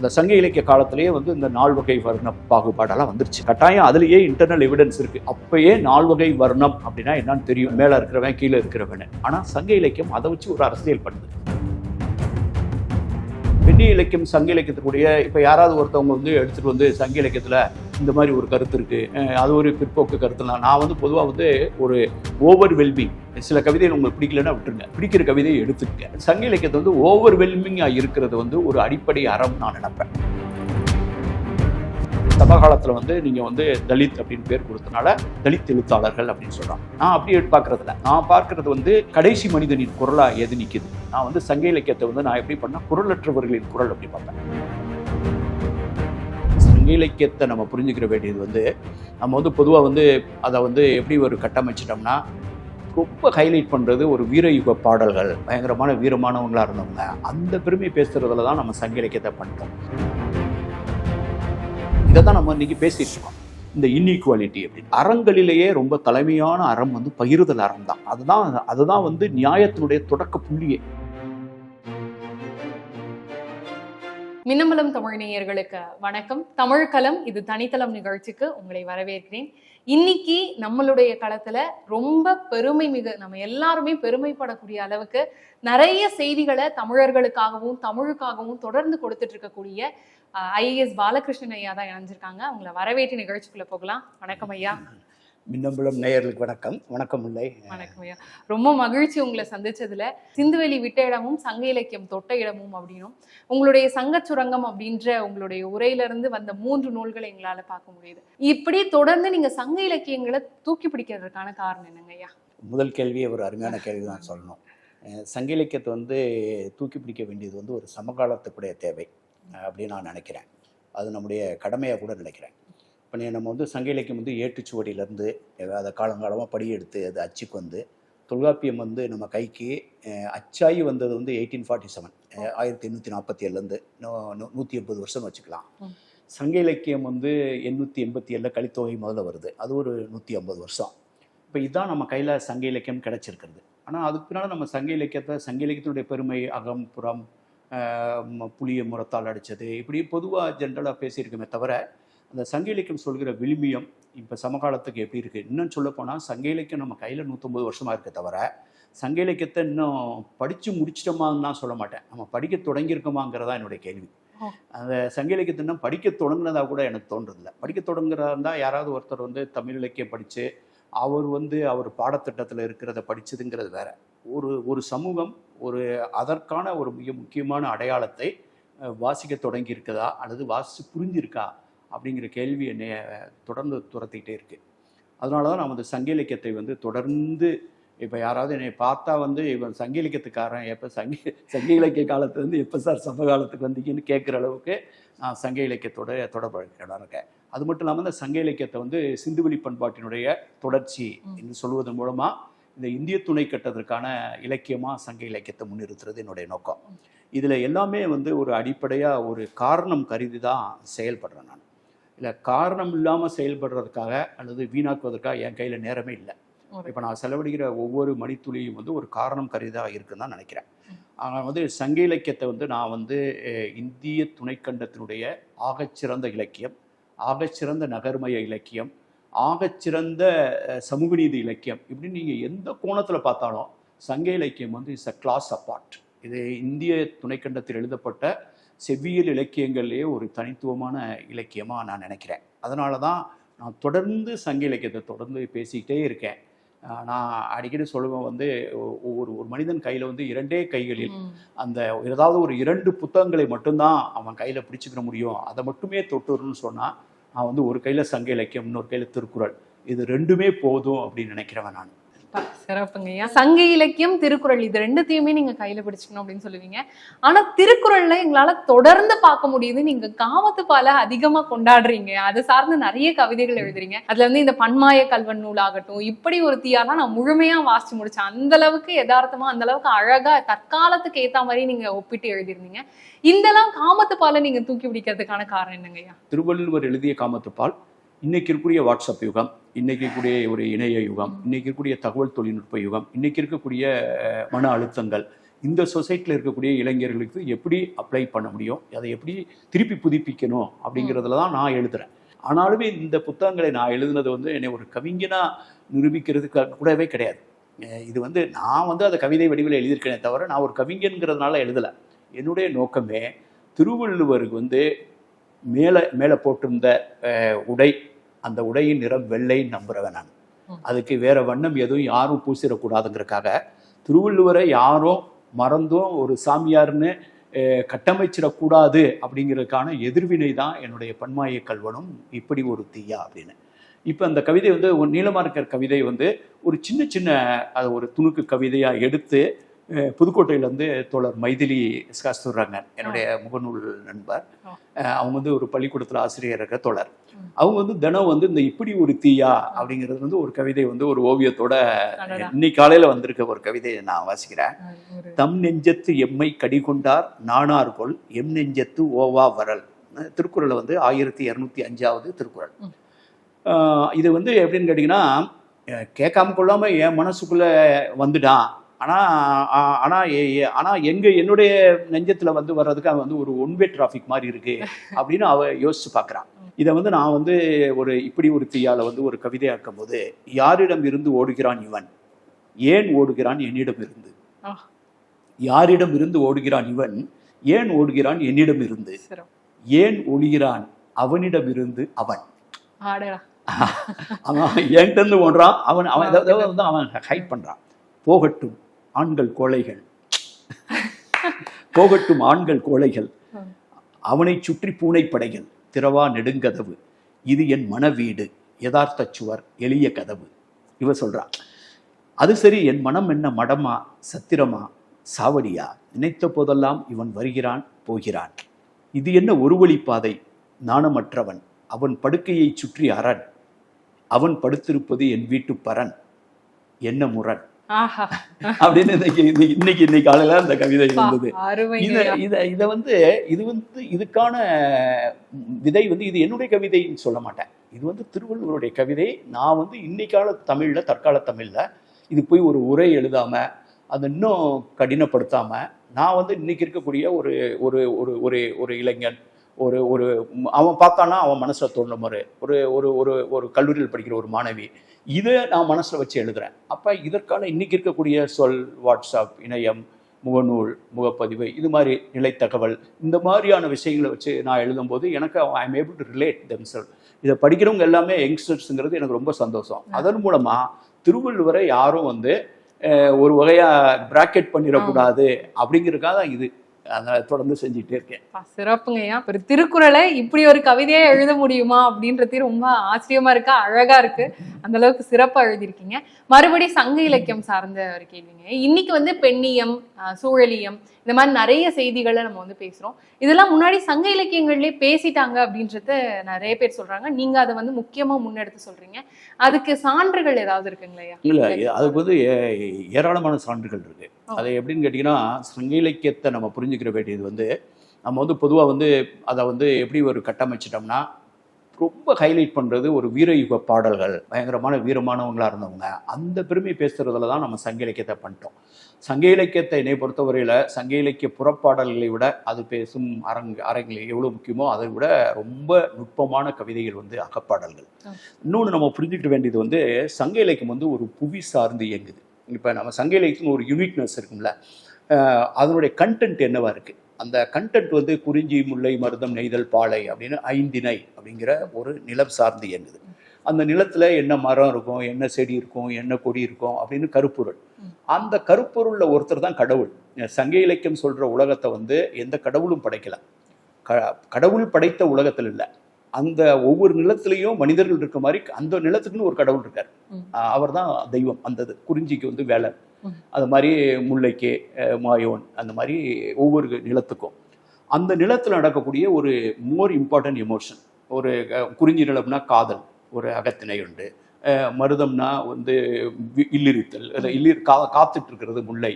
இந்த சங்க இலக்கிய காலத்திலேயே வந்து இந்த நால்வகை வர்ண பாகுபாடெல்லாம் வந்துருச்சு. கட்டாயம் அதுலேயே இன்டர்னல் எவிடன்ஸ் இருக்கு. அப்பயே நால்வகை வர்ணம் அப்படின்னா என்னன்னு தெரியும். மேல இருக்கிறவன் கீழே இருக்கிறவன். ஆனா சங்க இலக்கியம் அதை வச்சு ஒரு அரசியல் பண்ணுது. பெண்ணிய இலக்கியம் சங்க இலக்கியத்துக்குடைய இப்போ யாராவது ஒருத்தவங்க வந்து எடுத்துகிட்டு வந்து சங்க இலக்கியத்தில் இந்த மாதிரி ஒரு கருத்து இருக்குது அது ஒரு பிற்போக்கு கருத்து தான் நான் வந்து பொதுவாக வந்து ஒரு ஓவர் வெல்மிங் சில கவிதைகள் உங்களுக்கு பிடிக்கலன்னா விட்டுருங்க. பிடிக்கிற கவிதையை எடுத்துக்கங்க. சங்க இலக்கியத்தை வந்து ஓவர் வெல்மிங்காக இருக்கிறது வந்து ஒரு அடிப்படை அறம் நான் நினைப்பேன். சமகாலத்தில் வந்து நீங்கள் வந்து தலித் அப்படின்னு பேர் கொடுத்தனால தலித் எழுத்தாளர்கள் அப்படின்னு சொல்கிறாங்க நான் அப்படி பார்க்கறதில்ல நான் பார்க்கறது வந்து கடைசி மனிதனின் குரலாக எது நிற்குது நான் வந்து சங்க இலக்கியத்தை வந்து நான் எப்படி பண்ணேன்? குரலற்றவர்களின் குரல் அப்படி பார்ப்பேன். சங்க இலக்கியத்தை நம்ம புரிஞ்சுக்கிற வேண்டியது வந்து நம்ம வந்து பொதுவாக வந்து அதை வந்து எப்படி ஒரு கட்டமைச்சிட்டோம்னா ரொம்ப ஹைலைட் பண்ணுறது ஒரு வீரயுக பாடல்கள் பயங்கரமான வீரமானவங்களாக இருந்தவங்க அந்த பெருமை பேசுகிறதுல தான் நம்ம சங்க இலக்கியத்தை பண்ணிட்டோம். இதை தான் நம்ம இன்னைக்கு பேசிட்டு இருக்கோம். இந்த இன்இக்வாலிட்டி அப்படின்னு. அறங்களிலேயே ரொம்ப தலைமையான அறம் வந்து பகிர்தல் அறம் தான் அதுதான் அதுதான் வந்து நியாயத்தினுடைய தொடக்க புள்ளியே. மின்னமலம் தமிழ் நேயர்களுக்கு வணக்கம். தமிழ்களம் இது தனித்தளம் நிகழ்ச்சிக்கு உங்களை வரவேற்கிறேன். இன்னைக்கு நம்மளுடைய களத்துல ரொம்ப பெருமை மிகு நம்ம எல்லாருமே பெருமைப்படக்கூடிய அளவுக்கு நிறைய செய்திகளை தமிழர்களுக்காகவும் தமிழுக்காகவும் தொடர்ந்து கொடுத்துட்டு இருக்கக்கூடிய ஐஏஎஸ் பாலகிருஷ்ணன் ஐயா தான் இணைஞ்சிருக்காங்க. அவங்கள வரவேற்று நிகழ்ச்சிக்குள்ள போகலாம். வணக்கம் ஐயா. மின்னம்பலம் நேயர்களுக்கு வணக்கம். வணக்கம் இல்லை வணக்கம் ஐயா. ரொம்ப மகிழ்ச்சி உங்களை சந்திச்சதுல. சிந்துவெளி விட்ட இடமும் சங்க இலக்கியம் தொட்ட இடமும் அப்படின்னும் உங்களுடைய சங்கச் சுரங்கம் அப்படின்ற உங்களுடைய உரையில இருந்து வந்த மூன்று நூல்களை எங்களால பார்க்க முடியுது. இப்படி தொடர்ந்து நீங்க சங்க இலக்கியங்களை தூக்கி பிடிக்கிறதுக்கான காரணம் என்னங்க ஐயா? முதல் கேள்வியே ஒரு அருமையான கேள்வி தான் சொல்லணும். சங்க இலக்கியத்தை வந்து தூக்கி பிடிக்க வேண்டியது வந்து ஒரு சமகாலத்துக்குடைய தேவை. அப்படின்னு நான் நினைக்கிறேன். அது நம்முடைய கடமையாக கூட நினைக்கிறேன். இப்போ நீ நம்ம வந்து சங்க இலக்கியம் வந்து ஏட்டுச்சுவடியிலேருந்து அதை காலங்காலமாக படி எடுத்து அது அச்சுக்கு வந்து தொல்காப்பியம் வந்து நம்ம கைக்கு அச்சாயி வந்தது வந்து எயிட்டீன் ஃபார்ட்டி செவன் ஆயிரத்தி எண்ணூற்றி நாற்பத்தி ஏழுலேருந்து நூற்றி எண்பது வருஷம் வச்சுக்கலாம். சங்க இலக்கியம் வந்து எண்ணூற்றி எண்பத்தி ஏழில் கலித்தொகை முதல்ல வருது. அது ஒரு நூற்றி ஐம்பது வருஷம். இப்போ இதுதான் நம்ம கையில் சங்க இலக்கியம் கிடைச்சிருக்கிறது. ஆனால் அதுக்கு பின்னால் நம்ம சங்க இலக்கியத்தை சங்க இலக்கியத்தினுடைய பெருமை அகம் புறம் புளிய முறத்தால் அடித்தது இப்படி பொதுவாக ஜென்ரலாக பேசியிருக்கோமே தவிர அந்த சங்க இலக்கியம் சொல்கிற விழுமியம் இப்போ சமகாலத்துக்கு எப்படி இருக்குது இன்னும் சொல்லப்போனால் சங்க இலக்கியம் நம்ம கையில் நூற்றம்பது வருஷமாக இருக்க தவிர சங்க இலக்கியத்தை இன்னும் படித்து முடிச்சிட்டோமான்னு சொல்ல மாட்டேன். நம்ம படிக்க தொடங்கியிருக்கோமாங்கிறதா என்னுடைய கேள்வி. அந்த சங்க இலக்கியத்தை இன்னும் படிக்க தொடங்குனதா கூட எனக்கு தோன்றதில்லை. படிக்க தொடங்குறதா இருந்தால் யாராவது ஒருத்தர் வந்து தமிழ் இலக்கியம் படித்து அவர் வந்து அவர் பாடத்திட்டத்தில் இருக்கிறத படிச்சதுங்கிறது வேற. ஒரு ஒரு சமூகம் ஒரு அதற்கான ஒரு மிக முக்கியமான அடையாளத்தை வாசிக்க தொடங்கி இருக்குதா அல்லது வாசித்து புரிஞ்சிருக்கா? அப்படிங்கிற கேள்வி என்னை தொடர்ந்து துரத்திக்கிட்டே இருக்கு. அதனால தான் வந்து சங்க இலக்கியத்தை வந்து தொடர்ந்து இப்போ யாராவது என்னை பார்த்தா வந்து இவன் சங்க இலக்கியத்துக்காரன் எப்போ சங்க சங்க இலக்கிய காலத்துலேருந்து எப்போ சார் சமகாலத்துக்கு வந்தீங்கன்னு கேட்குற அளவுக்கு நான் சங்க இலக்கியத்தோட தொடர்புகிறேன் இருக்கேன். அது மட்டும் இல்லாமல் இந்த சங்க இலக்கியத்தை வந்து சிந்துவெளி பண்பாட்டினுடைய தொடர்ச்சி. என்று சொல்வதன் மூலமாக இந்த இந்திய துணை கட்டதற்கான இலக்கியமாக சங்க இலக்கியத்தை முன்னிறுத்துறது என்னுடைய நோக்கம். இதில் எல்லாமே வந்து ஒரு அடிப்படையாக ஒரு காரணம் கருதி தான் செயல்படுறேன் நான். இல்லை காரணம் இல்லாமல் செயல்படுறதுக்காக அல்லது வீணாக்குவதற்காக என் கையில் நேரமே இல்லை. இப்போ நான் செலவழிக்கிற ஒவ்வொரு மணித்துளியும் வந்து ஒரு காரணம் கருதாக இருக்குன்னு தான் நினைக்கிறேன். ஆனால் வந்து சங்க இலக்கியத்தை வந்து நான் வந்து இந்திய துணைக்கண்டத்தினுடைய ஆகச்சிறந்த இலக்கியம் ஆகச்சிறந்த நகர்மய இலக்கியம் ஆகச்சிறந்த சமூக நீதி இலக்கியம். இப்படின்னு நீங்கள் எந்த கோணத்தில் பார்த்தாலும் சங்க இலக்கியம் வந்து இஸ் அ கிளாஸ் அப்பார்ட் இது இந்திய துணைக்கண்டத்தில் எழுதப்பட்ட செவ்வியல் இலக்கியங்கள்லேயே ஒரு தனித்துவமான இலக்கியமாக நான் நினைக்கிறேன். அதனால தான் நான் தொடர்ந்து சங்க இலக்கியத்தை தொடர்ந்து பேசிக்கிட்டே இருக்கேன். நான் அடிக்கடி சொல்லுவேன் வந்து ஒரு ஒரு மனிதன் கையில் வந்து இரண்டே கைகளில். அந்த ஏதாவது ஒரு இரண்டு புத்தகங்களை மட்டும்தான் அவன் கையில் பிடிச்சிக்கிற முடியும். அதை மட்டுமே தொட்டுருன்னு சொன்னால் நான் வந்து ஒரு கையில் சங்க இலக்கியம் இன்னொரு கையில் திருக்குறள். இது ரெண்டுமே போதும் அப்படின்னு நினைக்கிறவன் நான். சிறப்புங்க ஐயா சங்க இலக்கியம் திருக்குறள் இது ரெண்டுத்தையுமே நீங்க கையில பிடிச்சிக்கணும் அப்படின்னு சொல்லுவீங்க. ஆனா திருக்குறள்ல எங்களால தொடர்ந்து பார்க்க முடியுது. நீங்க காமத்து பால அதிகமா கொண்டாடுறீங்க. அது சார்ந்து நிறைய கவிதைகள் எழுதுறீங்க. அதுல வந்து இந்த பன்மாய கல்வன் நூல் ஆகட்டும் இப்படி ஒரு தீயாலாம் நான் முழுமையா வாசிச்சு முடிச்சேன். அந்த அளவுக்கு யதார்த்தமா அந்த அளவுக்கு அழகா தற்காலத்துக்கு ஏத்த மாதிரி நீங்க ஒப்பிட்டு எழுதியிருந்தீங்க. இந்தெல்லாம் காமத்து பால நீங்க தூக்கி பிடிக்கிறதுக்கான காரணம் என்னங்க ஐயா திருவள்ளுவர் எழுதிய காமத்துப்பால் இன்னைக்கு இருக்கக்கூடிய வாட்ஸ்அப் யுகம் இன்னைக்கு இருக்கக்கூடிய ஒரு இணைய யுகம் இன்னைக்கு இருக்கக்கூடிய தகவல் தொழில்நுட்ப யுகம் இன்னைக்கு இருக்கக்கூடிய மன அழுத்தங்கள் இந்த சொசைட்டியில் இருக்கக்கூடிய இளைஞர்களுக்கு எப்படி அப்ளை பண்ண முடியும் அதை எப்படி திருப்பி புதுப்பிக்கணும் அப்படிங்கிறதுல தான் நான் எழுதுறேன். ஆனாலுமே இந்த புத்தகங்களை நான் எழுதுனது வந்து என்னை ஒரு கவிஞனாக நிரூபிக்கிறதுக்கு கூடவே கிடையாது. இது வந்து நான் வந்து அதை கவிதை வடிவில் எழுதியிருக்கேனே தவிர நான் ஒரு கவிஞன்கிறதுனால எழுதலை. என்னுடைய நோக்கமே திருவள்ளுவருக்கு வந்து மேலே மேலே போட்டிருந்த உடை அந்த உடையின் நிறம் வெள்ளை நம்புறவன் நான். அதுக்கு வேற வண்ணம் எதுவும் யாரும் பூசிடக்கூடாதுங்கிறதுக்காக திருவள்ளுவரை யாரும் மறந்தும் ஒரு சாமியார்னு கட்டமைச்சிடக்கூடாது அப்படிங்கிறதுக்கான எதிர்வினை தான் என்னுடைய பன்மாய கல்வனும் இப்படி ஒரு தீயா அப்படின்னு இப்போ அந்த கவிதை வந்து ஒரு நீளமாக இருக்கிற கவிதை வந்து ஒரு சின்ன சின்ன அது ஒரு துணுக்கு கவிதையாக எடுத்து புதுக்கோட்டையிலேருந்து தோழர் மைதிலி கஸ்தூர்ராங்க என்னுடைய முகநூல் நண்பர். அவங்க வந்து ஒரு பள்ளிக்கூடத்தில் ஆசிரியர் இருக்க தோழர். அவங்க வந்து தினம் வந்து இந்த இப்படி ஒரு தீயா அப்படிங்கிறது வந்து ஒரு கவிதை வந்து ஒரு ஓவியத்தோட. இன்னைக்கு காலையில் வந்திருக்க ஒரு கவிதையை நான் வாசிக்கிறேன். தம் நெஞ்சத்து எம்மை கடிகொண்டார் நானார்கொள் எம் நெஞ்சத்து ஓவா வரல். திருக்குறள் வந்து ஆயிரத்தி இரநூத்தி அஞ்சாவது திருக்குறள். இது வந்து எப்படின்னு கேட்டிங்கன்னா கேட்காம கொள்ளாம என் மனசுக்குள்ள வந்துட்டான். ஆனால் ஆனால் ஆனால் எங்க என்னுடைய நெஞ்சத்தில் வந்து வர்றதுக்கு அவன் வந்து ஒரு ஒன்வே டிராஃபிக் மாதிரி இருக்கு அப்படின்னு அவ யோசிச்சு பார்க்குறான் இதை வந்து நான் வந்து ஒரு இப்படி ஒரு தீயால வந்து ஒரு கவிதையாக்கும் போது யாரிடம் இருந்து ஓடுகிறான் இவன்? ஏன் ஓடுகிறான் என்னிடம் இருந்து. யாரிடம் இருந்து ஓடுகிறான் இவன்? ஏன் ஓடுகிறான் என்னிடம் இருந்து? ஏன் ஒளிகிறான் அவனிடம் இருந்து அவன்? அவன் என்கிட்ட இருந்து ஓடுறான். அவன் அவன் வந்து அவன் ஹைட் பண்றான். போகட்டும் ஆண்கள் கோழைகள். போகட்டும் ஆண்கள் கோழைகள். அவனை சுற்றி பூனை படைகள் திறவா நெடுங்கதவு. இது என் மனவீடு யதார்த்த சுவர். எளிய கதவு. இவ சொல்றா அது சரி என் மனம் என்ன மடமா சத்திரமா சாவடியா? நினைத்த போதெல்லாம் இவன் வருகிறான் போகிறான். இது என்ன ஒரு வழிப்பாதை நாணமற்றவன். அவன் படுக்கையை சுற்றி அரண். அவன் படுத்திருப்பது என் வீட்டு பரன் என்ன முரண்? அப்படின்னு இன்னைக்கு இன்னைக்கு காலையில அந்த கவிதை இருந்தது. இத அருமைங்க இத இத வந்து இது வந்து இதுக்கான விதை வந்து இது என்னுடைய கவிதைன்னு சொல்ல மாட்டேன். இது வந்து திருவள்ளுவருடைய கவிதை. நான் வந்து இன்னைக்கால தமிழ்ல தற்கால தமிழ்ல இது போய் ஒரு உரை எழுதாம அதை இன்னும் கடினப்படுத்தாம நான் வந்து இன்னைக்கு இருக்கக்கூடிய ஒரு ஒரு ஒரு ஒரு இளைஞன் ஒரு ஒரு அவன் பார்த்தானா அவன் மனசுல தோன்ற மாதிரி. ஒரு ஒரு ஒரு ஒரு கல்லூரியில் படிக்கிற ஒரு மாணவி. இதை நான் மனசுல வச்சு எழுதுறேன். அப்ப இதற்கான இன்னைக்கு இருக்கக்கூடிய சொல் வாட்ஸ்அப் இணையம் முகநூல் முகப்பதிவு இது மாதிரி நிலைத்தகவல் இந்த மாதிரியான விஷயங்களை வச்சு நான் எழுதும்போது எனக்கு I am able to relate themselves இதை படிக்கிறவங்க எல்லாமே யங்ஸ்டர்ஸுங்கிறது எனக்கு ரொம்ப சந்தோஷம். அதன் மூலமா திருவள்ளுவரை யாரும் வந்து ஒரு வகையா பிராக்கெட் பண்ணிடக்கூடாது அப்படிங்கிறதுக்காக தான் இது. அதை தொடர்ந்து செஞ்சுட்டே இருக்கேன். சிறப்புங்கய்யா ஒரு திருக்குறளை இப்படி ஒரு கவிதையா எழுத முடியுமா அப்படின்றது ரொம்ப ஆச்சரியமா இருக்கு? அழகா இருக்கு. அந்த அளவுக்கு சிறப்பா எழுதியிருக்கீங்க. மறுபடி சங்க இலக்கியம் சார்ந்த ஒரு கேள்விங்க. இன்னைக்கு வந்து பெண்ணியம் சூழலியம் இந்த மாதிரி நிறைய செய்திகளை நம்ம வந்து பேசுறோம். இதெல்லாம் முன்னாடி சங்க இலக்கியங்கள்லயே பேசிட்டாங்க அப்படின்றத நிறைய பேர் சொல்றாங்க. நீங்க அதை வந்து முக்கியமா முன்னெடுத்து சொல்றீங்க. அதுக்கு சான்றுகள் ஏதாவது இருக்குங்களையா இல்லை அதுக்கு வந்து ஏராளமான சான்றுகள் இருக்கு. அது எப்படின்னு கேட்டிங்கன்னா சங்க இலக்கியத்தை நம்ம புரிஞ்சுக்கிற வேண்டியது வந்து நம்ம வந்து பொதுவாக வந்து அதை வந்து எப்படி ஒரு கட்டமைச்சிட்டோம்னா ரொம்ப ஹைலைட் பண்ணுறது ஒரு வீரயுக பாடல்கள் பயங்கரமான வீரமானவங்களா இருந்தவங்க. அந்த பெருமை பேசுறதுல தான் நம்ம சங்க இலக்கியத்தை பண்ணிட்டோம். சங்க இலக்கியத்தை என்னை பொறுத்தவரையில் சங்க இலக்கிய புறப்பாடல்களை விட அது பேசும் அரங்கு அரங்கில் எவ்வளோ முக்கியமோ அதை விட ரொம்ப நுட்பமான கவிதைகள் வந்து அகப்பாடல்கள். இன்னொன்று நம்ம புரிஞ்சுக்கிட வேண்டியது வந்து சங்க இலக்கியம் வந்து ஒரு புவி சார்ந்து இயங்குது. இப்போ நம்ம சங்க இலக்கியம் ஒரு யூனிக்னஸ் இருக்கும்ல. அதனுடைய கண்டென்ட் என்னவா இருக்கு அந்த கண்டென்ட் வந்து குறிஞ்சி முல்லை மருதம் நெய்தல் பாலை அப்படின்னு ஐந்திணை அப்படிங்கிற ஒரு நிலம் சார்ந்து இயங்குது அந்த நிலத்துல என்ன மரம் இருக்கும் என்ன செடி இருக்கும் என்ன கொடி இருக்கும் அப்படின்னு கருப்பொருள். அந்த கருப்பொருள்ல ஒருத்தர் தான் கடவுள் சங்க இலக்கியம் சொல்ற உலகத்தை வந்து எந்த கடவுளும் படைக்கல க கடவுள் படைத்த உலகத்தில் இல்லை அந்த ஒவ்வொரு நிலத்திலையும் மனிதர்கள் இருக்க மாதிரி அந்த நிலத்துக்குன்னு ஒரு கடவுள் இருக்கார். அவர் தான் தெய்வம் அந்த இது. குறிஞ்சிக்கு வந்து வேலன் ம். அது மாதிரி முல்லைக்கு மாயோன் அந்த மாதிரி ஒவ்வொரு நிலத்துக்கும். அந்த நிலத்தில் நடக்கக்கூடிய ஒரு மோர் இம்பார்ட்டன்ட் எமோஷன் ஒரு குறிஞ்சி நிலம்னா காதல் ஒரு அகத்திணை உண்டு. மருதம்னா வந்து இல்லிரித்தல் இல்லிர் கா காத்துட்டு இருக்கிறது முல்லை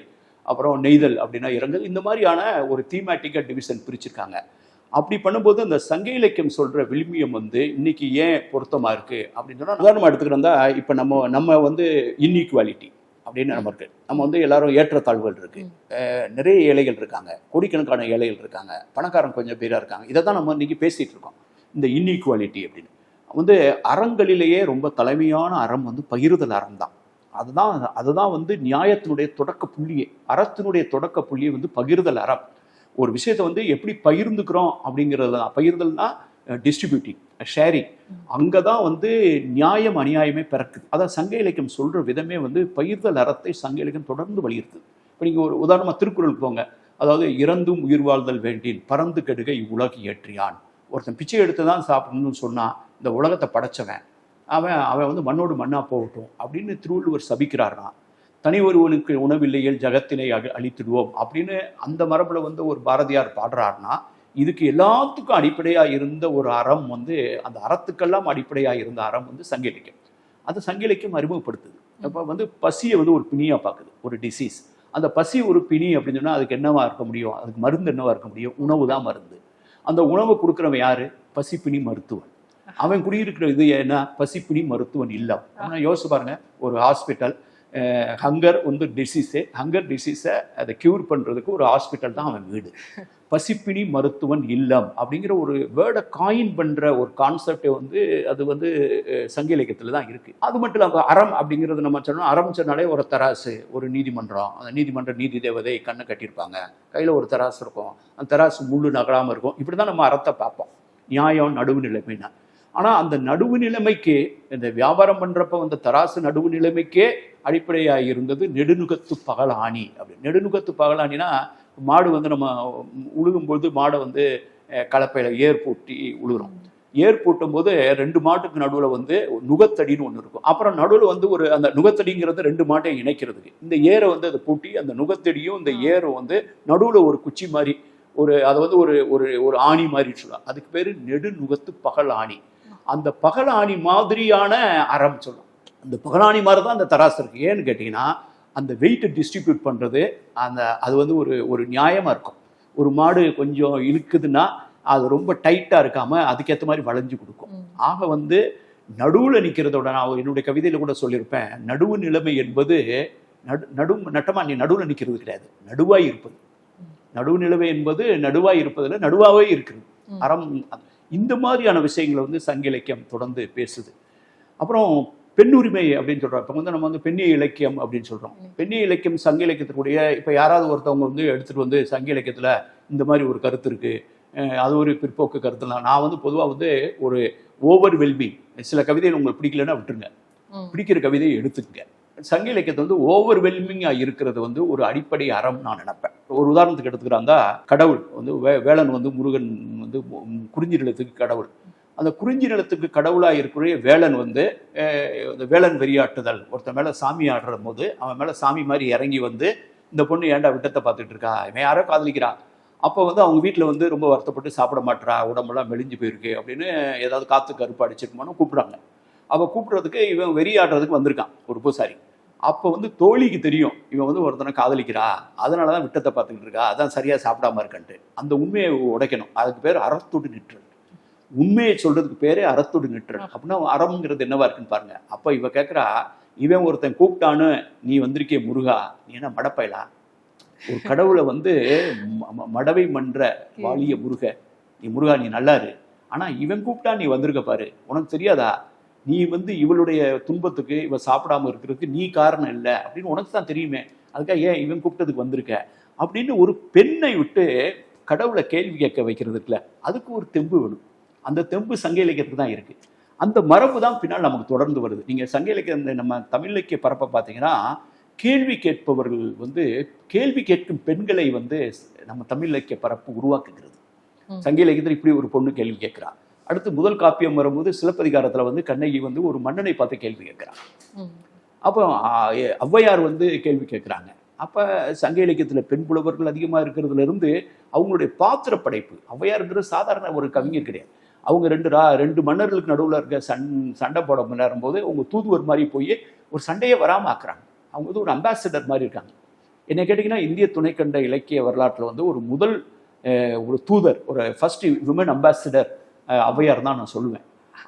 அப்புறம் நெய்தல் அப்படின்னா இறங்கல் இந்த மாதிரியான ஒரு தீமேட்டிக்காக டிவிஷன் பிரிச்சிருக்காங்க. அப்படி பண்ணும்போது அந்த சங்க இலக்கியம் சொல்கிற விழுமியம் வந்து இன்னைக்கு ஏன் பொருத்தமாக இருக்குது அப்படின்னு சொன்னா எடுத்துக்கிட்டு எடுத்துக்கிட்டா இப்போ நம்ம நம்ம வந்து இன்இக்வாலிட்டி அப்படின்னு நம்ம இருக்கு. நம்ம வந்து எல்லாரும் ஏற்றத்தாழ்வுகள் இருக்கு. அஹ் நிறைய ஏழைகள் இருக்காங்க. கோடிக்கணக்கான ஏழைகள் இருக்காங்க. பணக்காரன் கொஞ்சம் பேரா இருக்காங்க. இதை தான் நம்ம இன்னைக்கு பேசிட்டு இருக்கோம். இந்த இன்இக்வாலிட்டி அப்படின்னு. வந்து அறங்களிலேயே ரொம்ப தலைமையான அறம் வந்து பகிர்தல் அறம் தான். அதுதான் அதுதான் வந்து நியாயத்தினுடைய தொடக்க புள்ளியே. அறத்தினுடைய தொடக்க புள்ளியே வந்து பகிர்தல் அறம். ஒரு விஷயத்தை வந்து எப்படி பகிர்ந்துக்கிறோம் அப்படிங்கிறது தான் பகிர்தல்னா டிஸ்ட்ரிபியூட்டிங் ஷேரிங் அங்கே தான் வந்து நியாயம் அநியாயமே பிறக்குது. அதான் சங்க இலக்கியம் சொல்கிற விதமே வந்து பயிர்தல் அறத்தை சங்க இலக்கியம் தொடர்ந்து வலியுறுத்துது. இப்போ நீங்கள் ஒரு உதாரணமாக திருக்குறளுக்கு போங்க. அதாவது இறந்தும் உயிர் வாழ்தல் வேண்டின் பறந்து கெடுக இவ்வுலகு ஏற்றியான் ஒருத்தன் பிச்சை எடுத்து தான் சாப்பிடணும்னு சொன்னால் இந்த உலகத்தை படைச்சவன் அவன் அவன் வந்து மண்ணோடு மண்ணாக போகட்டும் அப்படின்னு திருவள்ளுவர் சபிக்கிறார்னா தனி ஒருவனுக்கு உணவில்லையில் ஜகத்தினை அழித்திடுவோம் அப்படின்னு அந்த மரபில் வந்து ஒரு பாரதியார் பாடுறாருன்னா இதுக்கு எல்லாத்துக்கும் அடிப்படையாக இருந்த ஒரு அறம் வந்து அந்த அறத்துக்கெல்லாம் அடிப்படையாக இருந்த அறம் வந்து சங்க இலக்கியம் அது சங்க இலக்கியம் அறிமுகப்படுத்துது. அப்போ வந்து பசியை வந்து ஒரு பிணியாக பார்க்குது ஒரு டிசீஸ் அந்த பசி ஒரு பிணி அப்படின்னு சொன்னால் அதுக்கு என்னவா இருக்க முடியும்? அதுக்கு மருந்து என்னவா இருக்க முடியும்? உணவு தான் மருந்து. அந்த உணவை கொடுக்குறவன் யாரு? பசிப்பிணி மருத்துவன். அவன் குடியிருக்கிற இது என்ன? பசிப்பிணி மருத்துவன் இல்லை. ஆனால் யோசிச்சு பாருங்க ஒரு ஹாஸ்பிட்டல் ஹங்கர் வந்து டிசீஸு ஹங்கர் டிசீஸை அதை க்யூர் பண்ணுறதுக்கு ஒரு ஹாஸ்பிட்டல் தான் அவன் வீடு. பசிப்பிணி மருத்துவன் இல்லம் அப்படிங்கிற ஒரு வேர்டை காயின் பண்ணுற ஒரு கான்செப்டை வந்து அது வந்து சங்க இலக்கியத்தில் தான் இருக்குது அது மட்டும் இல்லாமல் அறம் அப்படிங்கிறது நம்ம சொன்னோம். அறம் சொன்னாலே ஒரு தராசு ஒரு நீதிமன்றம். அந்த நீதிமன்ற நீதி தேவதை கண்ணை கட்டியிருப்பாங்க. கையில் ஒரு தராசு இருக்கும். அந்த தராசு முள்ளு நகராமல் இருக்கும். இப்படி தான் நம்ம அறத்தை பார்ப்போம். நியாயம் நடுவு நிலைமைனா ஆனால் அந்த நடுவு நிலைமைக்கு இந்த வியாபாரம் பண்ணுறப்ப வந்த தராசு நடுவு நிலைமைக்கே அடிப்படையாக இருந்தது நெடுநுகத்து பகலாணி அப்படி நெடுநுகத்து பகலாணினா மாடு வந்து நம்ம உழுகும்போது மாடை வந்து கலப்பையில் ஏர் பூட்டி உழுகிறோம். ஏர் பூட்டும் போது ரெண்டு மாட்டுக்கு நடுவில் வந்து நுகத்தடின்னு ஒன்று இருக்கும். அப்புறம் நடுவில் வந்து ஒரு அந்த நுகத்தடிங்கிறது ரெண்டு மாட்டையும் இணைக்கிறதுக்கு. இந்த ஏரை வந்து அதை பூட்டி அந்த நுகத்தடியும் இந்த ஏரும் வந்து நடுவில் ஒரு குச்சி மாதிரி ஒரு அதை வந்து ஒரு ஒரு ஒரு ஆணி மாதிரி சொல்லலாம் அதுக்கு பேர் நெடுநுகத்து பகல் ஆணி. அந்த பகல் ஆணி மாதிரியான அறம் சொல்லலாம் அந்த பகலாணி மாதிரி தான் அந்த தராசு இருக்கு. ஏன்னு கேட்டிங்கன்னா அந்த வெயிட்டை டிஸ்ட்ரிபியூட் பண்ணுறது அந்த அது வந்து ஒரு ஒரு நியாயமாக இருக்கும். ஒரு மாடு கொஞ்சம் இழுக்குதுன்னா அது ரொம்ப டைட்டாக இருக்காமல் அதுக்கேற்ற மாதிரி வளைஞ்சு கொடுக்கும். ஆக வந்து நடுவில் நிற்கிறதோட நான் என்னுடைய கவிதையில் கூட சொல்லியிருப்பேன் நடுவு நிலைமை என்பது நடு நடு நட்டமா நீ நடுவில் நிற்கிறது கிடையாது. நடுவாய் இருப்பது. நடுவு நிலைமை என்பது நடுவாய் இருப்பதில் நடுவாவே இருக்கிறது. ம். அறம் இந்த மாதிரியான விஷயங்களை வந்து சங்க இலக்கியம் தொடர்ந்து பேசுது. அப்புறம் பெண்ணுரிமை அப்படின்னு சொல்றோம் இப்போ வந்து நம்ம வந்து பெண்ணிய இலக்கியம் அப்படின்னு சொல்றோம். பெண்ணிய இலக்கியம் சங்க இலக்கியத்தினுடைய இப்போ யாராவது ஒருத்தவங்க வந்து எடுத்துட்டு வந்து சங்க இலக்கியத்துல இந்த மாதிரி ஒரு கருத்து இருக்கு. அது ஒரு பிற்போக்கு கருத்து தான் நான் வந்து பொதுவாக வந்து ஒரு ஓவர் வெல்மிங் சில கவிதைகள் உங்களுக்கு பிடிக்கலன்னா விட்டுருங்க. பிடிக்கிற கவிதையை எடுத்துக்கங்க. சங்க இலக்கியத்தை வந்து ஓவர் வெல்மிங்காக இருக்கிறது வந்து ஒரு அடிப்படை அறம் நான் நினைப்பேன். ஒரு உதாரணத்துக்கு எடுத்துக்கிறாந்தா கடவுள் வந்து வே வேலன் வந்து முருகன் வந்து குறிஞ்சி நிலத்துக்கு கடவுள். அந்த குறிஞ்சி நிலத்துக்கு கடவுளாக இருக்கிற வேலன் வந்து இந்த வேலன் வெறியாட்டுதல். ஒருத்தன் மேலே சாமி ஆடுற போது அவன் மேலே சாமி மாதிரி இறங்கி வந்து இந்த பொண்ணு ஏன்டா விட்டத்தை பார்த்துட்டு இருக்கா? இவன் யாரோ காதலிக்கிறான் அப்போ வந்து அவங்க வீட்டில் வந்து ரொம்ப வருத்தப்பட்டு சாப்பிட மாட்றா உடம்பெல்லாம் மெலிஞ்சு போயிருக்கு அப்படின்னு ஏதாவது காற்று கருப்பு அடிச்சிருக்குமான்னு கூப்பிட்றாங்க. அப்போ கூப்பிட்றதுக்கு இவன் வெறியாடுறதுக்கு வந்திருக்கான் ஒரு பூசாரி. அப்போ வந்து தோழிக்கு தெரியும் இவன் வந்து ஒருத்தனை காதலிக்கிறா அதனால தான் விட்டத்தை பார்த்துக்கிட்டு இருக்கா அதான் சரியாக சாப்பிடாம இருக்கன்ட்டு. அந்த உண்மையை உடைக்கணும். அதுக்கு பேர் அறத்துட்டு நிற்று உண்மையை சொல்றதுக்கு பேரே அறத்தோடு நிற்றல் அப்படின்னா அறம்ங்கிறது என்னவா இருக்குன்னு பாருங்க. அப்போ இவ கேட்குறா இவன் ஒருத்தன் கூப்பிட்டான்னு நீ வந்திருக்கே முருகா நீ என்ன மடப்பைலா ஒரு கடவுளை வந்து மடவை மன்ற வாலிய முருக நீ முருகா நீ நல்லா இரு ஆனா இவன் கூப்பிட்டா நீ வந்திருக்க பாரு. உனக்கு தெரியாதா? நீ வந்து இவளுடைய துன்பத்துக்கு இவ சாப்பிடாம இருக்கிறதுக்கு நீ காரணம் இல்லை. அப்படின்னு உனக்கு தான் தெரியுமே. அதுக்காக ஏன் இவன் கூப்பிட்டதுக்கு வந்திருக்க? அப்படின்னு ஒரு பெண்ணை விட்டு கடவுளை கேள்வி கேட்க வைக்கிறதுக்குல அதுக்கு ஒரு தெம்பு வேணும் அந்த தெம்பு சங்க இலக்கியத்துக்கு தான் இருக்கு. அந்த மரபு தான் பின்னால் நமக்கு தொடர்ந்து வருது. நீங்க சங்க இலக்கியம் நம்ம தமிழ் இலக்கிய பரப்ப பார்த்தீங்கன்னா கேள்வி கேட்பவர்கள் வந்து கேள்வி கேட்கும் பெண்களை வந்து நம்ம தமிழ் இலக்கிய பரப்பு உருவாக்குகிறது. சங்க இலக்கியத்தில் இப்படி ஒரு பொண்ணு கேள்வி கேட்கிறா. அடுத்து முதல் காப்பியம் வரும்போது சிலப்பதிகாரத்துல வந்து கண்ணகி வந்து ஒரு மன்னனை பார்த்து கேள்வி கேட்கிறா. ம். அப்போ ஔவையார் வந்து கேள்வி கேட்குறாங்க. அப்போ சங்க இலக்கியத்தில் பெண் புலவர்கள் அதிகமாக இருக்கிறதுல இருந்து அவங்களுடைய பாத்திர படைப்பு ஔவையாருங்கிறது சாதாரண ஒரு கவிஞர் கிடையாது. அவங்க ரெண்டு ரா ரெண்டு மன்னர்களுக்கு நடுவில் இருக்க சண் சண்டை போட முன்னேறும் போது அவங்க தூதுவர் மாதிரி போய் ஒரு சண்டையே வராமல் ஆக்குறாங்க. அவங்க வந்து ஒரு அம்பாசிடர் மாதிரி இருக்காங்க. என்ன கேட்டிங்கன்னா இந்திய துணைக்கண்ட இலக்கிய வரலாற்றில் வந்து ஒரு முதல் ஒரு தூதர் ஒரு ஃபர்ஸ்ட் விமன் அம்பாசிடர் ஔவையார் தான் நான் சொல்லுவேன்.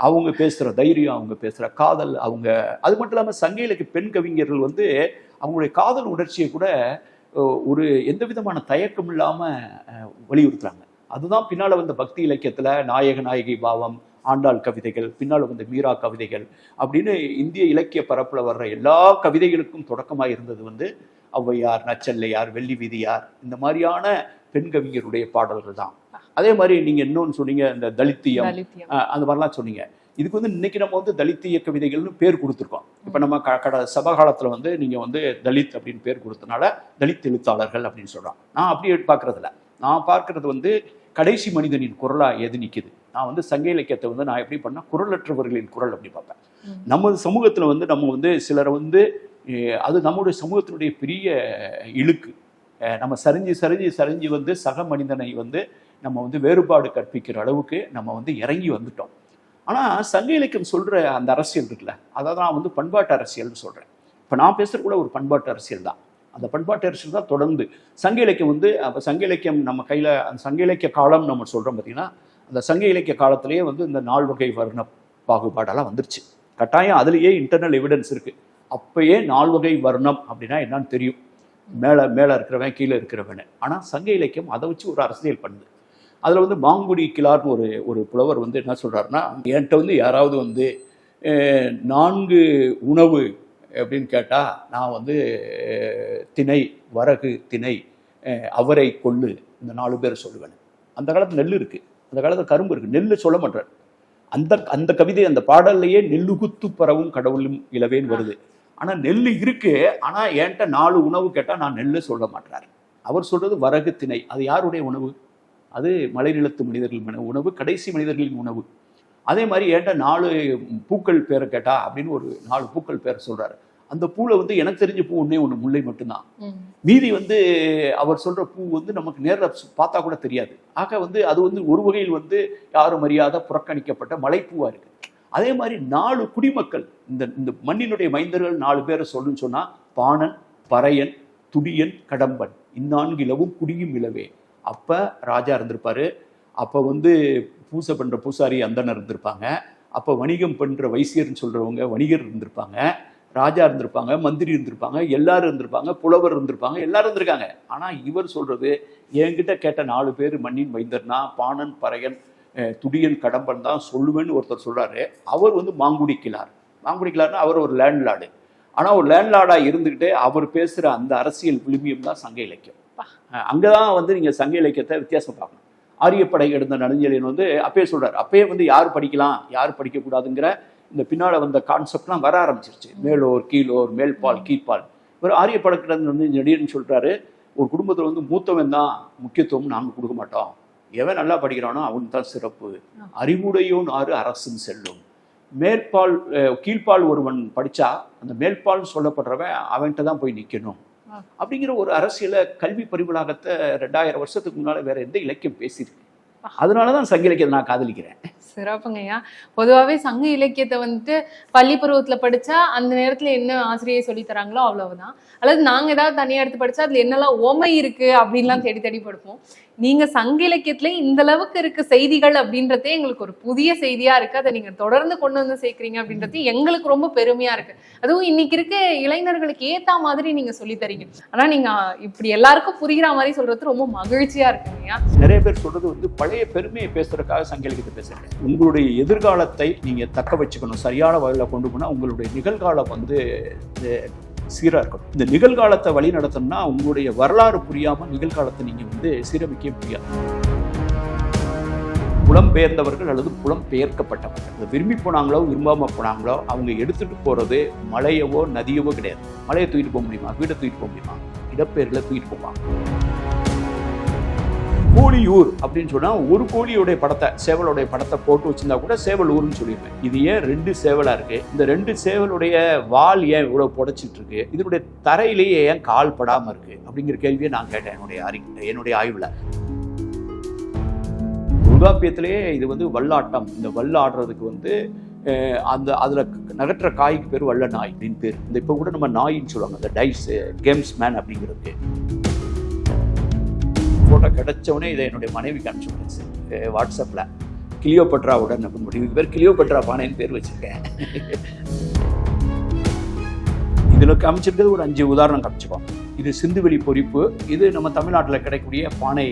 அவங்க பேசுகிற தைரியம் அவங்க பேசுகிற காதல் அவங்க அது மட்டும் இல்லாமல் சங்க இலக்கிய பெண் கவிஞர்கள் வந்து அவங்களுடைய காதல் உணர்ச்சியை கூட ஒரு எந்த விதமான தயக்கம் இல்லாமல் வலியுறுத்துறாங்க. அதுதான் பின்னால் வந்த பக்தி இலக்கியத்தில் நாயக நாயகி பாவம் ஆண்டாள் கவிதைகள் பின்னால் வந்த மீரா கவிதைகள் அப்படின்னு இந்திய இலக்கிய பரப்பில் வர்ற எல்லா கவிதைகளுக்கும் தொடக்கமாக இருந்தது வந்து ஔவையார் நச்சல்லையார் வெள்ளி வீதியார் இந்த மாதிரியான பெண் கவிஞருடைய பாடல்கள் தான். அதே மாதிரி நீங்கள் இன்னொன்று சொன்னீங்க இந்த தலித்தியம் அந்த மாதிரிலாம் சொன்னீங்க. இதுக்கு வந்து இன்னைக்கு நம்ம வந்து தலித்திய கவிதைகள்னு பேர் கொடுத்துருக்கோம். இப்போ நம்ம க கட சபகாலத்தில் வந்து நீங்கள் வந்து தலித் அப்படின்னு பேர் கொடுத்தனால தலித் எழுத்தாளர்கள் அப்படின்னு சொல்கிறோம் நான் அப்படி பார்க்கறதில்ல. நான் பார்க்கறது வந்து கடைசி மனிதனின் குரலாக எது நிற்குது நான் வந்து சங்க இலக்கியத்தை வந்து நான் எப்படி பண்ணால் குரலற்றவர்களின் குரல் அப்படி பார்ப்பேன். நமது சமூகத்தில் வந்து நம்ம வந்து சிலரை வந்து அது நம்முடைய சமூகத்தினுடைய பெரிய இழுக்கு. நம்ம சரிஞ்சு சரிஞ்சு சரிஞ்சு வந்து சக மனிதனை வந்து நம்ம வந்து வேறுபாடு கற்பிக்கிற அளவுக்கு நம்ம வந்து இறங்கி வந்துட்டோம். ஆனால் சங்க இலக்கியம் சொல்கிற அந்த அரசியல் இருக்குல்ல அதை தான் நான் வந்து பண்பாட்டு அரசியல்னு சொல்கிறேன் இப்போ நான் பேசுகிறது கூட ஒரு பண்பாட்டு அரசியல் தான். அந்த பண்பாட்டு அரசியல் தான் தொடர்ந்து. சங்க இலக்கியம் வந்து அப்போ சங்க இலக்கியம் நம்ம கையில் அந்த சங்க இலக்கிய காலம் நம்ம சொல்கிறோம் பார்த்தீங்கன்னா அந்த சங்க இலக்கிய காலத்திலேயே வந்து இந்த நால் வகை வர்ண பாகுபாடெல்லாம் வந்துருச்சு. கட்டாயம் அதுலேயே இன்டர்னல் எவிடன்ஸ் இருக்குது அப்பயே நால் வகை வர்ணம் அப்படின்னா என்னன்னு தெரியும். மேலே மேலே இருக்கிறவன் கீழே இருக்கிறவன். ஆனால் சங்க இலக்கியம் அதை வச்சு ஒரு அரசியல் பண்ணுது. அதில் வந்து மாங்குடி கிளார்னு ஒரு ஒரு புலவர் வந்து என்ன சொல்கிறாருன்னா என்கிட்ட வந்து யாராவது வந்து நான்கு உணவு அப்படின்னு கேட்டால் நான் வந்து திணை வரகு திணை அவரை கொள்ளு இந்த நாலு பேர் சொல்லுவேன். அந்த காலத்தில் நெல் இருக்குது அந்த காலத்தில் கரும்பு இருக்குது நெல் சொல்ல மாட்டேன் அந்த அந்த கவிதை அந்த பாடல்லையே நெல்லுகுத்து பரவும் கடவுளும் இளவேன்னு வருது. ஆனால் நெல் இருக்கு. ஆனால் என்கிட்ட நாலு உணவு கேட்டால் நான் நெல் சொல்ல மாட்டார். அவர் சொல்றது வரகு திணை. அது யாருடைய உணவு? அது மலைநிலத்து மனிதர்கள் உணவு. கடைசி மனிதர்களின் உணவு. அதே மாதிரி என்கிட்ட நாலு பூக்கள் பேரை கேட்டா அப்படின்னு ஒரு நாலு பூக்கள் பேரை சொல்றாரு. அந்த பூவில் வந்து எனக்கு தெரிஞ்ச பூ ஒன்றே ஒன்று முல்லை மட்டும்தான். மீதி வந்து அவர் சொல்ற பூ வந்து நமக்கு நேரில் பார்த்தா கூட தெரியாது. ஆக வந்து அது வந்து ஒரு வகையில் வந்து யாரும் அறியாத புறக்கணிக்கப்பட்ட மலைப்பூவா இருக்கு. அதே மாதிரி நாலு குடிமக்கள் இந்த இந்த மண்ணினுடைய மைந்தர்கள் நாலு பேரை சொல்லுன்னு சொன்னா பாணன் பறையன் துடியன் கடம்பன். இந்நான்கு இலவும் குடியும் இலவே. அப்ப ராஜா இருந்திருப்பாரு. அப்ப வந்து பூசை பண்ணுற பூசாரி அந்தனர் இருந்திருப்பாங்க. அப்போ வணிகம் பண்ணுற வைசியர்னு சொல்கிறவங்க வணிகர் இருந்திருப்பாங்க. ராஜா இருந்திருப்பாங்க மந்திரி இருந்திருப்பாங்க எல்லாரும் இருந்திருப்பாங்க புலவர் இருந்திருப்பாங்க எல்லாரும் இருந்திருக்காங்க. ஆனால் இவர் சொல்கிறது என்கிட்ட கேட்ட நாலு பேர் மண்ணின் வைந்தர்னா பாணன் பறையன் துடியன் கடம்பன் தான் சொல்லுவேன்னு ஒருத்தர் சொல்கிறாரு அவர் வந்து மாங்குடி கிளார் மாங்குடி கிளார்னா அவர் ஒரு லேண்ட்லார்டு ஆனால் ஒரு லேண்ட்லார்டா இருந்துக்கிட்டே அவர் பேசுகிற அந்த அரசியல் விழுமியம் தான் சங்க இலக்கியம். அங்கே தான் வந்து நீங்கள் சங்க இலக்கியத்தை வித்தியாசம் பார்க்கணும். ஆரியப்படை எடுத்த நடுஞ்செழியன் வந்து அப்பயே சொல்றாரு அப்பயே வந்து யார் படிக்கலாம் யார் படிக்கக்கூடாதுங்கிற இந்த பின்னால வந்த கான்செப்ட்லாம் வர ஆரம்பிச்சிருச்சு. மேலோர் கீழோர் மேல்பால் கீழ்பால். இவர் ஆரியப்படை வந்து நடிகர்னு சொல்றாரு ஒரு குடும்பத்தில் வந்து மூத்தவன் தான் முக்கியத்துவம் நாங்கள் கொடுக்க மாட்டோம். எவன் நல்லா படிக்கிறானோ அவன் தான் சிறப்பு. அறிவுடையோன் ஆறு அரசும் செல்லும். மேற்பால் கீழ்பால் ஒருவன் படித்தா அந்த மேல்பால் சொல்லப்படுறவன் அவன்கிட்ட தான் போய் நிற்கணும் அப்படிங்கிற ஒரு அரசியல கல்வி பரிமளாகத்தை ரெண்டாயிரம் வருஷத்துக்கு முன்னால வேற எந்த இலக்கியம் பேசியிருக்கு. அதனால தான் சங்க இலக்கியத்தை நான் காதலிக்கிறேன். சிறப்புங்கய்யா. பொதுவாகவே சங்க இலக்கியத்தை வந்துட்டு பள்ளி பருவத்தில் படித்தா அந்த நேரத்தில் என்ன ஆசிரியை சொல்லி தராங்களோ அவ்வளவுதான். அல்லது நாங்கள் ஏதாவது தனியாக எடுத்து படித்தா அதில் என்னெல்லாம் ஓமை இருக்குது அப்படின்லாம் தேடி தேடி படிப்போம். நீங்கள் சங்க இலக்கியத்தில் இந்த அளவுக்கு இருக்க செய்திகள் அப்படின்றதே எங்களுக்கு ஒரு புதிய செய்தியாக இருக்குது அதை நீங்கள் தொடர்ந்து கொண்டு வந்து சேர்க்குறீங்க அப்படின்றது எங்களுக்கு ரொம்ப பெருமையாக இருக்குது அதுவும் இன்னைக்கு இருக்க இளைஞர்களுக்கு ஏற்ற மாதிரி நீங்கள் சொல்லி தரீங்க. நீங்கள் இப்படி எல்லாருக்கும் புரிகிற மாதிரி சொல்கிறது ரொம்ப மகிழ்ச்சியாக இருக்குங்கய்யா. நிறைய பேர் சொல்கிறது வந்து பழைய பெருமையை பேசுறதுக்காக சங்க இலக்கியத்தை பேசுறேன் உங்களுடைய எதிர்காலத்தை நீங்கள் தக்க வச்சுக்கணும். சரியான வகையில் கொண்டு போனால் உங்களுடைய நிகழ்காலம் வந்து சீராக இருக்கணும். இந்த நிகழ்காலத்தை வழி நடத்தணும்னா உங்களுடைய வரலாறு புரியாமல் நிகழ்காலத்தை நீங்கள் வந்து சீரமைக்க முடியாது. புலம்பெயர்ந்தவர்கள் அல்லது புலம்பெயர்க்கப்பட்டவர்கள் இதை விரும்பி போனாங்களோ விரும்பாமல் போனாங்களோ அவங்க எடுத்துகிட்டு போகிறது மலையவோ நதியவோ கிடையாது. மலையை தூக்கிட்டு போக முடியுமா? வீடை தூக்கிட்டு போக முடியுமா? இடப்பெயர்களை தூக்கிட்டு போவாங்க. கோழியூர் அப்படின்னு சொன்னால் ஒரு கோழியோடைய படத்தை சேவலுடைய படத்தை போட்டு வச்சிருந்தா கூட சேவல் ஊர்னு சொல்லிடுவேன் இது ஏன் ரெண்டு சேவலாக இருக்கு? இந்த ரெண்டு சேவலுடைய வால் ஏன் இவ்வளோ புடைச்சிட்டு இருக்கு? இதனுடைய தரையிலேயே ஏன் கால் படாமல் இருக்கு? அப்படிங்கிற கேள்வியை நான் கேட்டேன் என்னுடைய அறி என்னுடைய ஆய்வில். தொல்காப்பியத்திலேயே இது வந்து வல்லாட்டம். இந்த வல்ல ஆடுறதுக்கு வந்து அந்த அதில் நகற்ற காய்க்கு பேர் வல்ல நாய் அப்படின்னு பேர். இந்த இப்போ கூட நம்ம நாயின்னு சொல்லுவாங்க. இந்த டைஸ் கேம்ஸ் மேன் அப்படிங்கிறது. ஃபோட்டோ கிடைச்சவொடனே இதை என்னுடைய மனைவிக்கு அனுப்பிச்சு விட்டேன் வாட்ஸ்அப்பில் கிளியோபட்ராவுடன் அப்படின்னு இதுக்கு பேர் கிளியோபட்ரா பானைன்னு பேர் வச்சுருக்கேன். இதில் காமிச்சிருக்கிறது ஒரு அஞ்சு உதாரணம் காமிச்சுப்போம் இது சிந்துவெளி பொறிப்பு. இது நம்ம தமிழ்நாட்டில் கிடைக்கக்கூடிய பானை